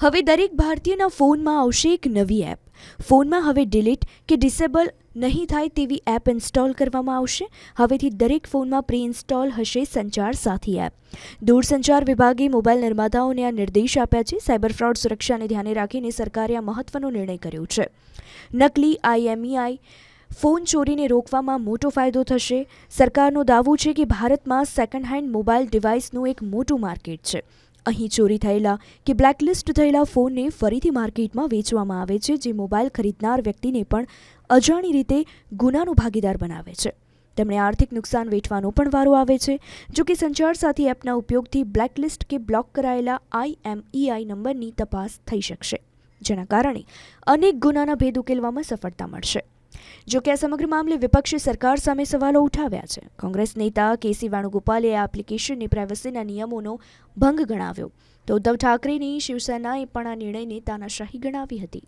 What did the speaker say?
હવે દરેક ભારતીયના ફોનમાં આવશે એક નવી એપ. ફોનમાં હવે ડિલીટ કે ડિસેબલ નહીં થાય તેવી એપ ઇન્સ્ટોલ કરવામાં આવશે. હવેથી દરેક ફોનમાં પ્રી ઇન્સ્ટોલ હશે સંચાર સાથી એપ. દૂરસંચાર વિભાગે મોબાઈલ નિર્માતાઓને આ નિર્દેશ આપ્યા છે. સાયબર ફ્રોડ સુરક્ષાને ધ્યાને રાખીને સરકારે આ મહત્વનો નિર્ણય કર્યો છે. નકલી આઈએમઈઆઈ ફોન ચોરીને રોકવામાં મોટો ફાયદો થશે. સરકારનો દાવો છે કે ભારતમાં સેકન્ડ હેન્ડ મોબાઈલ ડિવાઇસનું એક મોટું માર્કેટ છે. અહીં ચોરી થયેલા કે બ્લેકલિસ્ટ થયેલા ફોનને ફરીથી માર્કેટમાં વેચવામાં આવે છે, જે મોબાઈલ ખરીદનાર વ્યક્તિને પણ અજાણી રીતે ગુનાનો ભાગીદાર બનાવે છે. તેમણે આર્થિક નુકસાન વેઠવાનો પણ વારો આવે છે. જો કે સંચાર સાથી એપના ઉપયોગથી બ્લેકલિસ્ટ કે બ્લોક કરાયેલા આઈએમઈઆઈ નંબરની તપાસ થઈ શકશે, જેના કારણે અનેક ગુનાના ભેદ ઉકેલવામાં સફળતા મળશે. જો કે આ સમગ્ર મામલે વિપક્ષે સરકાર સામે સવાલો ઉઠાવ્યા છે. કોંગ્રેસ નેતા કેસી વેણુગોપાલે આ એપ્લિકેશનની પ્રાઇવસીના નિયમોનો ભંગ ગણાવ્યો. તો ઉદ્ધવ ઠાકરેની શિવસેનાએ પણ આ નિર્ણયને તાનાશાહી ગણાવી હતી.